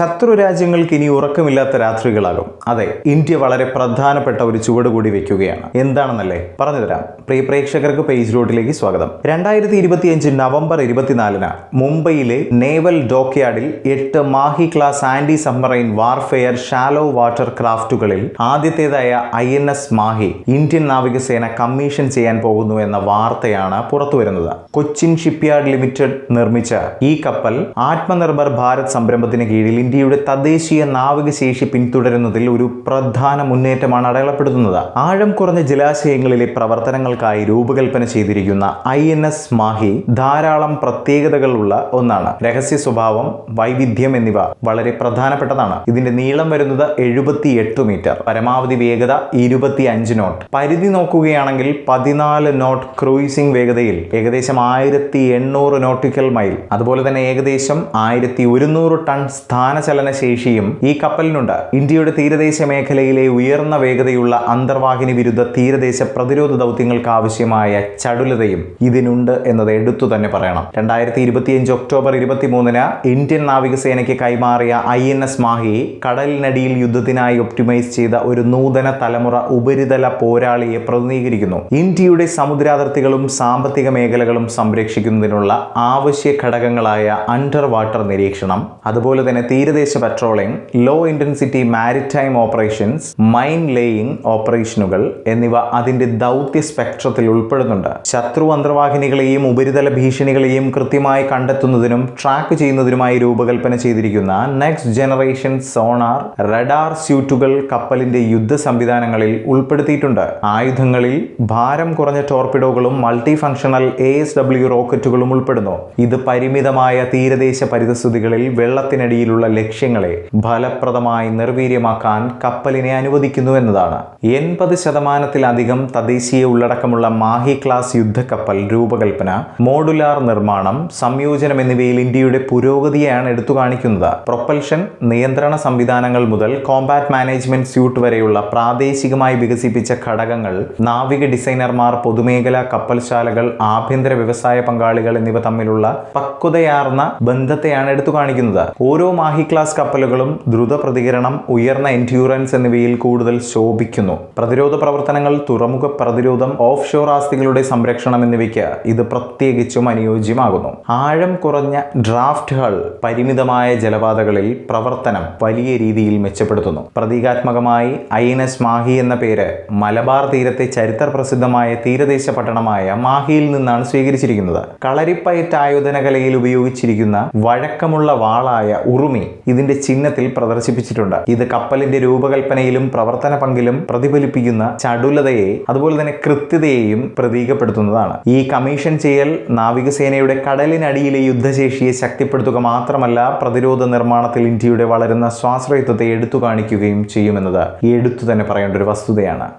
ശത്രു രാജ്യങ്ങൾക്ക് ഇനി ഉറക്കമില്ലാത്ത രാത്രികളാകും. അതെ ഇന്ത്യ വളരെ പ്രധാനപ്പെട്ട ഒരു ചുവട് കൂടി വെക്കുകയാണ്. എന്താണെന്നല്ലേ? പറഞ്ഞുതരാം. പ്രിയ പ്രേക്ഷകർക്ക് പേജ് റോഡിലേക്ക് സ്വാഗതം. രണ്ടായിരത്തി ഇരുപത്തിയഞ്ച് നവംബർ ഇരുപത്തിനാലിന് മുംബൈയിലെ നേവൽ ഡോക്യാർഡിൽ എട്ട് Mahe class anti submarine warfare shallow water ക്രാഫ്റ്റുകളിൽ ആദ്യത്തേതായ I N S Mahe Indian നാവികസേന കമ്മീഷൻ ചെയ്യാൻ പോകുന്നു എന്ന വാർത്തയാണ് പുറത്തുവരുന്നത്. കൊച്ചിൻ ഷിപ്പ്യാർഡ് ലിമിറ്റഡ് നിർമ്മിച്ച ഈ കപ്പൽ ആത്മനിർഭർ ഭാരത് സംരംഭത്തിന് കീഴിൽ ഇന്ത്യയുടെ തദ്ദേശീയ നാവികശേഷി പിന്തുടരുന്നതിൽ ഒരു പ്രധാന മുന്നേറ്റമാണ് അടയാളപ്പെടുത്തുന്നത്. ആഴം കുറഞ്ഞ ജലാശയങ്ങളിലെ പ്രവർത്തനങ്ങൾക്കായി രൂപകൽപ്പന ചെയ്തിരിക്കുന്ന ഐ എൻ എസ് മാഹി ധാരാളം പ്രത്യേകതകളുള്ള ഒന്നാണ്. രഹസ്യ സ്വഭാവം വൈവിധ്യം എന്നിവ വളരെ പ്രധാനപ്പെട്ടതാണ്. ഇതിന്റെ നീളം വരുന്നത് എഴുപത്തി എട്ട് മീറ്റർ. പരമാവധി വേഗത ഇരുപത്തി അഞ്ച് നോട്ട്. പരിധി നോക്കുകയാണെങ്കിൽ പതിനാല് നോട്ട് ക്രൂയിസിംഗ് വേഗതയിൽ ഏകദേശം ആയിരത്തി എണ്ണൂറ് നോട്ടിക്കൽ മൈൽ. അതുപോലെ തന്നെ ഏകദേശം ആയിരത്തി ഒരുന്നൂറ് ടൺ സ്ഥാനചലന ശേഷിയും ഈ കപ്പലിനുണ്ട്. ഇന്ത്യയുടെ തീരദേശ മേഖലയിലെ ഉയർന്ന വേഗതയുള്ള അന്തർവാഹിനി വിരുദ്ധ തീരദേശ പ്രതിരോധ ദൗത്യങ്ങൾക്ക് ആവശ്യമായ ചടുലതയും ഇതിനുണ്ട് എന്നത് എടുത്തു തന്നെ പറയണം. രണ്ടായിരത്തി ഇരുപത്തിയഞ്ച് ഒക്ടോബർ ഇരുപത്തിമൂന്നിന് ഇന്ത്യൻ നാവികസേനയ്ക്ക് കൈമാറിയ ഐ എൻ എസ് മാഹി കടലിനടിയിൽ യുദ്ധത്തിനായി ഒപ്റ്റിമൈസ് ചെയ്ത ഒരു നൂതന തലമുറ ഉപരിതല പോരാളിയെ പ്രതിനിധീകരിക്കുന്നു. ഇന്ത്യയുടെ സമുദ്രാതിർത്തികളും സാമ്പത്തിക മേഖലകളും സംരക്ഷിക്കുന്നതിനുള്ള ആവശ്യ ഘടകങ്ങളായ അണ്ടർ വാട്ടർ നിരീക്ഷണം അതുപോലെ തന്നെ തീരദേശ patrolling low intensity maritime operations mine laying ഓപ്പറേഷനുകൾ എന്നിവ അതിന്റെ ദൗത്യ സ്പെക്ട്രത്തിൽ ഉൾപ്പെടുന്നുണ്ട്. ശത്രു അന്തർവാഹിനികളെയും ഉപരിതല ഭീഷണികളെയും കൃത്യമായി കണ്ടെത്തുന്നതിനും ട്രാക്ക് ചെയ്യുന്നതിനുമായി രൂപകൽപ്പന ചെയ്തിരിക്കുന്ന നെക്സ്റ്റ് ജനറേഷൻ സോണാർ റഡാർ സ്യൂട്ടുകൾ കപ്പലിന്റെ യുദ്ധ സംവിധാനങ്ങളിൽ ഉൾപ്പെടുത്തിയിട്ടുണ്ട്. ആയുധങ്ങളിൽ ഭാരം കുറഞ്ഞ ടോർപിഡോകളും multi functional A S W റോക്കറ്റുകളും ഉൾപ്പെടുന്നു. ഇത് പരിമിതമായ തീരദേശ പരിതസ്ഥിതികളിൽ വെള്ളത്തിനടിയിലുള്ള ലക്ഷ്യങ്ങളെ ഫലപ്രദമായി നിർവീര്യമാക്കാൻ കപ്പലിനെ അനുവദിക്കുന്നു എന്നതാണ്. എൺപത് ശതമാനത്തിലധികം തദ്ദേശീയ ഉള്ളടക്കമുള്ള മാഹി ക്ലാസ് യുദ്ധക്കപ്പൽ രൂപകൽപ്പന മോഡുലാർ നിർമ്മാണം സംയോജനം എന്നിവയിൽ ഇന്ത്യയുടെ പുരോഗതിയാണ് എടുത്തു കാണിക്കുന്നത് പ്രൊപ്പൽഷൻ നിയന്ത്രണ സംവിധാനങ്ങൾ മുതൽ കോമ്പാറ്റ് മാനേജ്മെന്റ് സ്യൂട്ട് വരെയുള്ള പ്രാദേശികമായി വികസിപ്പിച്ച ഘടകങ്ങൾ നാവിക ഡിസൈനർമാർ പൊതുമേഖലാ കപ്പൽശാലകൾ ആഭ്യന്തര വ്യവസായ പങ്കാളികൾ എന്നിവ തമ്മിലുള്ള പക്വതയാർന്ന ബന്ധത്തെയാണ് എടുത്തു കാണിക്കുന്നത് ഓരോ മാഹി ക്ലാസ് കപ്പലുകളും ദ്രുത പ്രതികരണം ഉയർന്ന എൻഡ്യൂറൻസ് എന്നിവയിൽ കൂടുതൽ ശോഭിക്കുന്നു. പ്രതിരോധ പ്രവർത്തനങ്ങൾ തുറമുഖ പ്രതിരോധം ഓഫ് ഷോർ ആസ്തികളുടെ സംരക്ഷണം എന്നിവയ്ക്ക് ഇത് പ്രത്യേകിച്ചും അനുയോജ്യമാകുന്നു. ആഴം കുറഞ്ഞ ഡ്രാഫ്റ്റ് ഹൾ പരിമിതമായ ജലപാതകളിൽ പ്രവർത്തനം വലിയ രീതിയിൽ മെച്ചപ്പെടുത്തുന്നു. പ്രതീകാത്മകമായി ഐ എൻ എസ് മാഹി എന്ന പേര് മലബാർ തീരത്തെ ചരിത്ര പ്രസിദ്ധമായ തീരദേശ പട്ടണമായ മാഹിയിൽ നിന്നാണ് സ്വീകരിച്ചിരിക്കുന്നത്. കളരിപ്പയറ്റ് ആയോധന കലയിൽ ഉപയോഗിച്ചിരിക്കുന്ന വഴക്കമുള്ള വാളായ ഉറുമി ഇതിന്റെ ചിഹ്നത്തിൽ പ്രദർശിപ്പിച്ചിട്ടുണ്ട്. ഇത് കപ്പലിന്റെ രൂപകൽപ്പനയിലും പ്രവർത്തന പങ്കിലും പ്രതിഫലിപ്പിക്കുന്ന ചടുലതയെ അതുപോലെ തന്നെ കൃത്യതയെയും പ്രതീകപ്പെടുത്തുന്നതാണ്. ഈ കമ്മീഷൻ ചെയ്യൽ നാവികസേനയുടെ കടലിനടിയിലെ യുദ്ധശേഷിയെ ശക്തിപ്പെടുത്തുക മാത്രമല്ല പ്രതിരോധ നിർമ്മാണത്തിൽ ഇന്ത്യയുടെ വളരുന്ന സ്വാശ്രയത്വത്തെ എടുത്തു കാണിക്കുകയും ചെയ്യുമെന്നത് എടുത്തു തന്നെ പറയേണ്ട ഒരു വസ്തുതയാണ്.